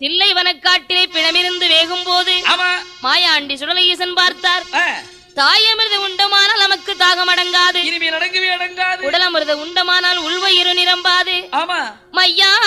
தில்லை வனக்காட்டிலே பிணமிருந்து வேகும் போது மாயாண்டி சுடலை ஈசன் பார்த்தார். ஆ, தாயமிர்த உண்டமானால் நமக்கு தாகம் அடங்காது இனிமேல் அடங்கவே அடங்காது. உடலமிர்த உண்டமானால் உள்வயிறு நிரம்பாது. ஆமா. மையானம்